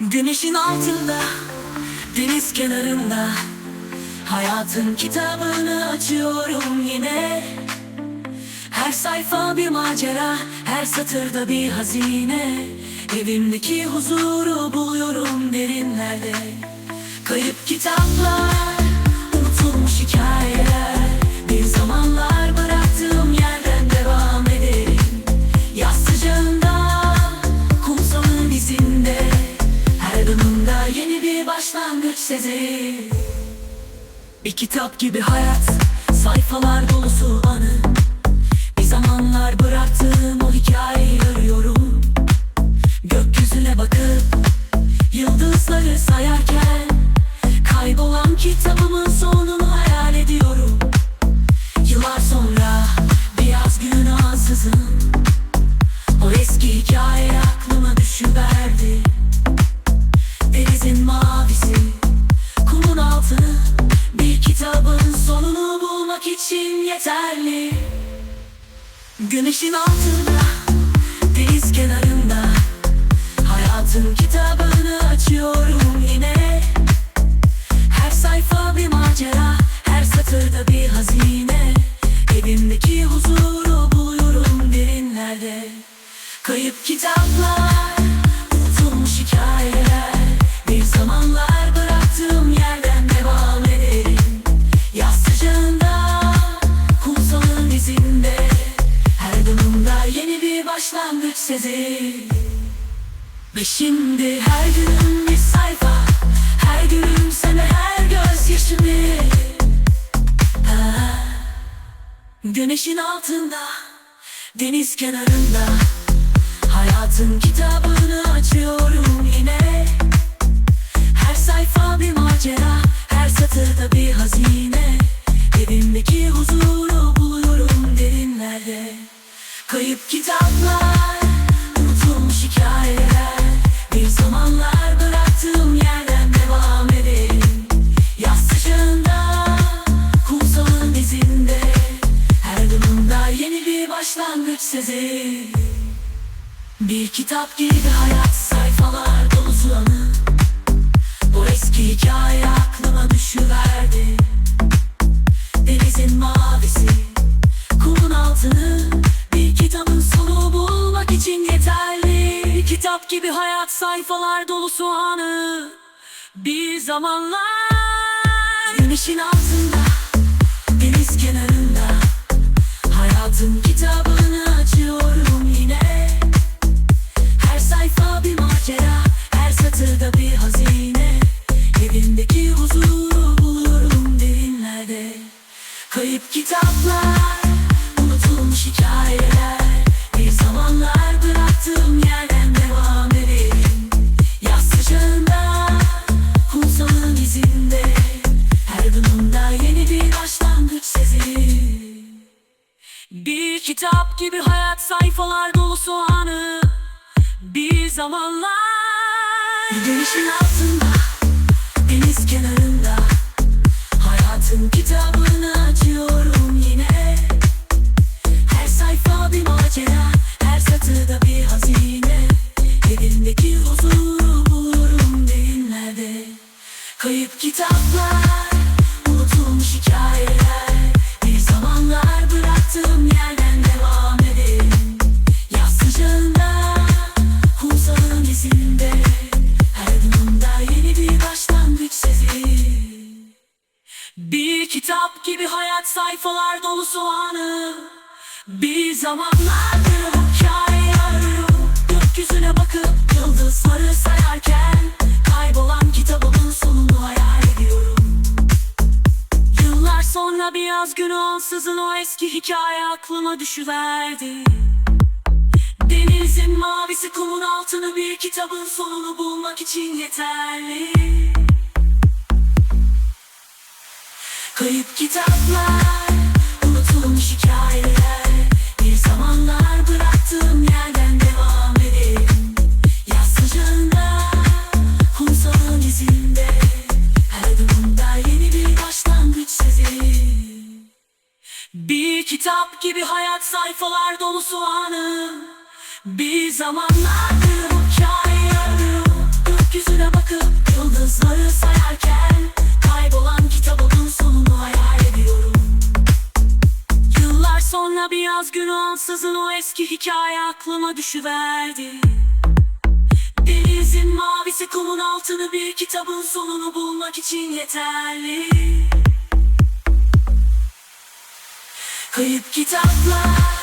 Güneşin altında, deniz kenarında Hayatın kitabını açıyorum yine. Her sayfa bir macera, her satırda bir hazine. Evimdeki huzuru buluyorum derinlerde. Kayıp kitaplar, Adımımda yeni bir başlangıç sezerim Bir kitap gibi hayat, sayfalar dolusu anı. Bir zamanlar bıraktığım o hikayeyi Güneşin altında Deniz kenarında. Hayatın kitabını açıyorum yine. Her sayfa bir macera Her satırda bir hazine. Evimdeki huzuru buluyorum derinlerde. Kayıp kitaplar Unutulmuş hikayeler ve şimdi her günüm bir sayfa Her gülümseme her gözyaşımı. Ha. Güneşin altında Deniz kenarında. Hayatın kitabını açıyorum yine. Her sayfa bir macera Her satırda bir hazine. Evimdeki huzuru buluyorum derinlerde. Kayıp kitaplar Kitap gibi hayat sayfalar dolusu anı. O eski hikaye aklıma düşüverdi. Denizin mavisi Kumun altını. Bir kitabın sonu bulmak için yeterli. Bir kitap gibi hayat sayfalar dolusu anı. Bir zamanlar Güneşin altında Deniz kenarında. Hayatın kitap gibi hayat sayfalar dolusu anı Bir zamanlar Güneşin altında Deniz kenarında Hayatın kitabını bir kitap gibi hayat sayfalar dolusu anı Bir zamanlar bir hikaye arıyorum Gökyüzüne bakıp yıldızları sayarken Kaybolan kitabımın sonunu hayal ediyorum. Yıllar sonra bir yaz günü ansızın o eski hikaye aklıma düşüverdi. Denizin mavisi kumun altını bir kitabın sonunu bulmak için yeterli Kayıp kitaplar, unutulmuş hikayeler. Bir zamanlar bıraktığım yerden devam ederim Yaz sıcağında, kumsalın izinde. Her adımımda yeni bir başlangıç sezerim Bir kitap gibi hayat sayfalar dolusu anı Bir zamanlar bir hikaye arıyorum. Gökyüzüne kaybolan kitabın sonunu hayal ediyorum. Yıllar sonra bir yaz günü ansızın o eski hikaye aklıma düşüverdi. Denizin mavisi kumun altını bir kitabın sonunu bulmak için yeterli. Kayıp kitaplar.